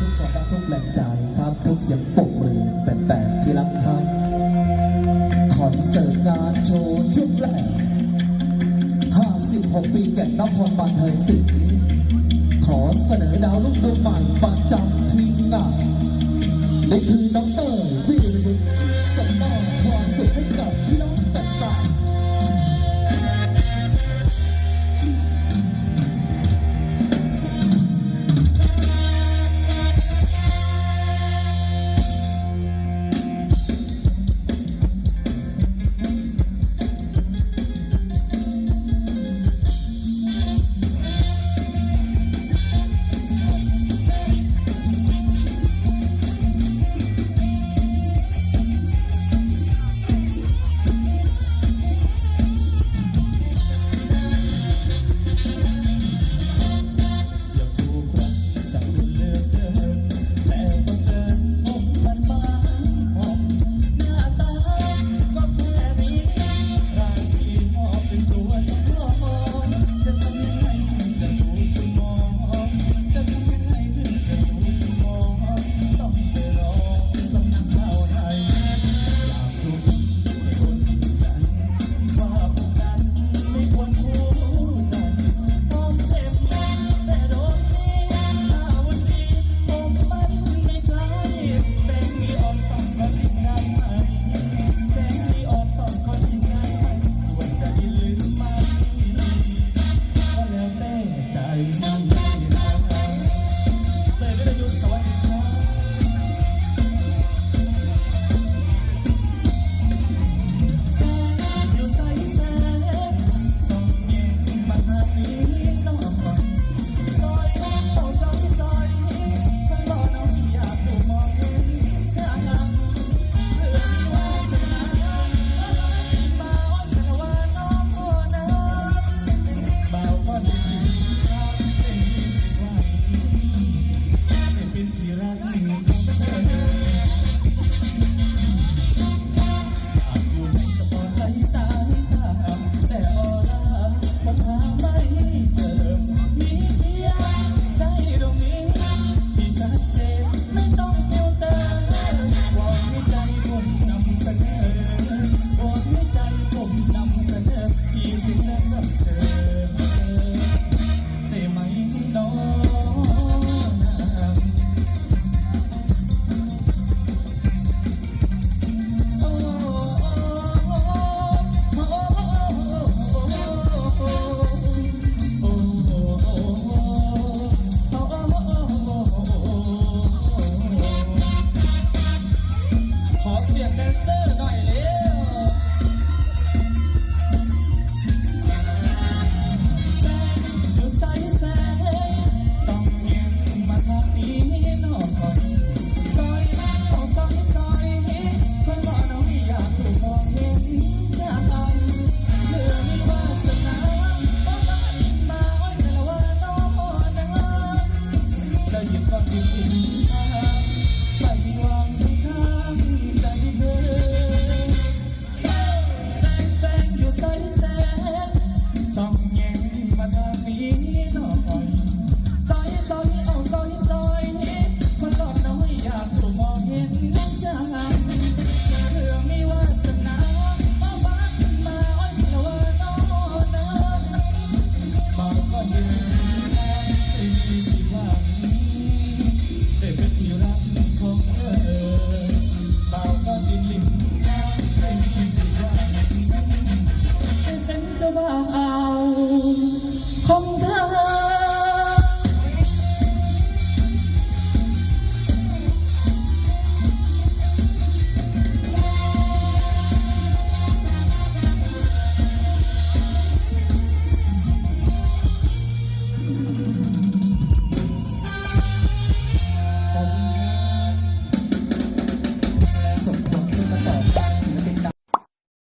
ทุกควานทุกแรงใจครับ ทุกเสียงปกมือเป็นแต่ที่รักครับคอนเสิร์ตงานโชว์ชุดแรก56 ปีแก่นนครบันเทิงสิทขอเสนอดาวลุกดวงใหม่ประจำทีมงานนี่คือ I'll see.